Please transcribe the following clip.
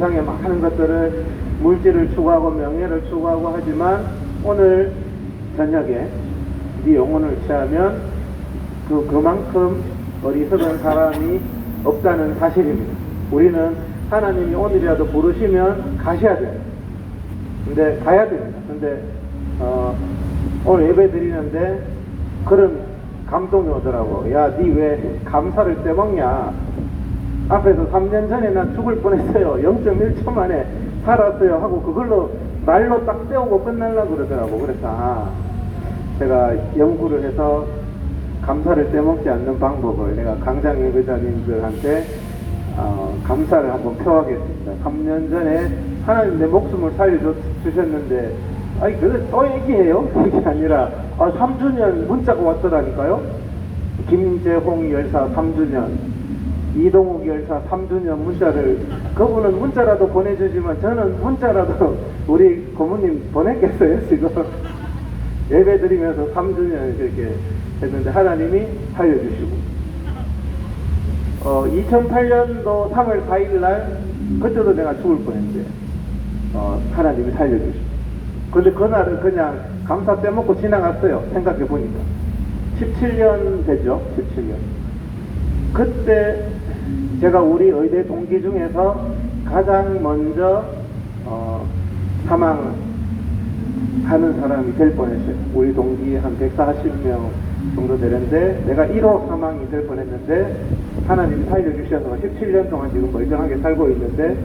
세상에 많은 것들을 물질을 추구하고 명예를 추구하고 하지만 오늘 저녁에 네 영혼을 취하면 그 그만큼 어리석은 사람이 없다는 사실입니다. 우리는 하나님이 오늘이라도 부르시면 가셔야 돼요. 근데 가야 됩니다. 근데 어, 오늘 예배 드리는데 그런 감동이 오더라고. 야, 니 왜 감사를 떼먹냐? 앞에서 3년 전에 난 죽을 뻔했어요. 0.1초 만에 살았어요. 하고 그걸로 말로 딱 떼우고 끝날라고 그러더라고. 그래서 아, 제가 연구를 해서 감사를 떼먹지 않는 방법을 내가 강장 예배자님들한테 어, 감사를 한번 표하겠습니다. 3년 전에 하나님 내 목숨을 살려주셨는데 아니 그래 또 얘기해요? 그게 아니라 아, 3주년 문자가 왔더라니까요. 김재홍 열사 3주년 이동욱 열사 3주년 문자를 그분은 문자라도 보내주지만 저는 문자라도 우리 고모님 보냈겠어요 지금? 예배 드리면서 3주년 이렇게 했는데 하나님이 살려주시고. 어, 2008년도 3월 4일 날 그때도 내가 죽을 뻔했는데 어, 하나님이 살려주시고. 근데 그날은 그냥 감사 빼먹고 지나갔어요 생각해 보니까. 17년 되죠 17년. 그때 제가 우리 의대 동기 중에서 가장 먼저 어, 사망하는 사람이 될 뻔했어요. 우리 동기 한 140명 정도 되는데 내가 1호 사망이 될 뻔했는데 하나님이 살려주셔서 17년 동안 지금 멀쩡하게 살고 있는데